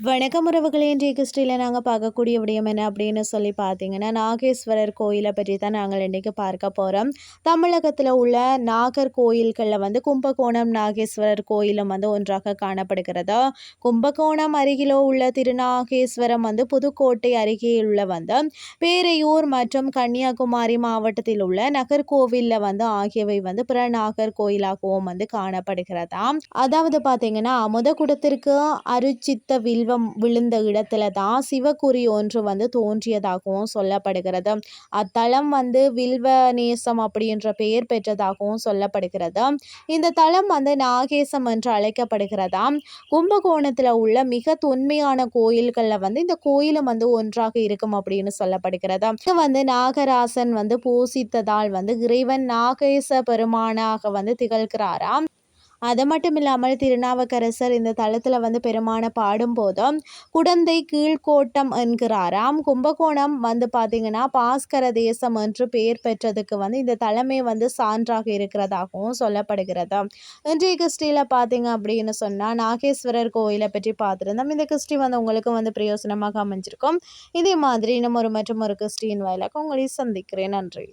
வணக்கம் உறவுகளே இன்றைய கிறிஸ்டியில் நாங்கள் பார்க்கக்கூடிய விடயம் என்ன அப்படின்னு சொல்லி பார்த்தீங்கன்னா நாகேஸ்வரர் கோயிலை பற்றி தான் நாங்கள் இன்றைக்கு பார்க்க போகிறோம் தமிழகத்தில் உள்ள நாகர் கோயில்களில் வந்து கும்பகோணம் நாகேஸ்வரர் கோயிலும் வந்து ஒன்றாக காணப்படுகிறது? கும்பகோணம் அருகிலோ உள்ள திருநாகேஸ்வரம் வந்து புதுக்கோட்டை அருகே உள்ள வந்து பேரையூர் மற்றும் கன்னியாகுமரி மாவட்டத்தில் உள்ள நகர்கோவிலில் வந்து ஆகியவை வந்து பிற நாகர் கோயிலாகவும் வந்து காணப்படுகிறதாம். அதாவது பார்த்தீங்கன்னா அமுதகுடத்திற்கு அருச்சித்த வில்வம் விழுந்த இடத்துல தான் சிவகுரி ஒன்று வந்து தோன்றியதாகவும் சொல்லப்படுகிறது. அத்தலம் வந்து வில்வநேசம் அப்படின்ற பெயர் பெற்றதாகவும் சொல்லப்படுகிறது. இந்த தலம் வந்து நாகேசம் என்று அழைக்கப்படுகிறதாம் கும்பகோணத்தில் உள்ள மிக தொன்மையான கோயில்களில் வந்து இந்த கோயிலும் வந்து ஒன்றாக இருக்கும் அப்படின்னு சொல்லப்படுகிறது. வந்து நாகராசன் வந்து பூசித்ததால் வந்து இறைவன் நாகேச பெருமானாக வந்து திகழ்கிறாராம் அது மட்டும் இல்லாமல் திருநாவுக்கரசர் இந்த தளத்தில் வந்து பெருமான பாடும்போதும் குடந்தை கீழ்கோட்டம் என்கிறாராம் கும்பகோணம் வந்து பார்த்திங்கன்னா பாஸ்கர தேசம் என்று பெயர் பெற்றதுக்கு வந்து இந்த தலைமை வந்து சான்றாக இருக்கிறதாகவும் சொல்லப்படுகிறது. இன்றைய கிறிஸ்டியில் பார்த்தீங்க அப்படின்னு சொன்னால் நாகேஸ்வரர் கோயிலை பற்றி பார்த்துருந்தோம். இந்த கிறிஸ்டி வந்து உங்களுக்கு வந்து பிரயோசனமாக அமைஞ்சிருக்கும். இதே மாதிரி இன்னும் ஒரு மற்றும் ஒரு கிறிஸ்டின் வாயிலாக உங்களை சந்திக்கிறேன். நன்றி.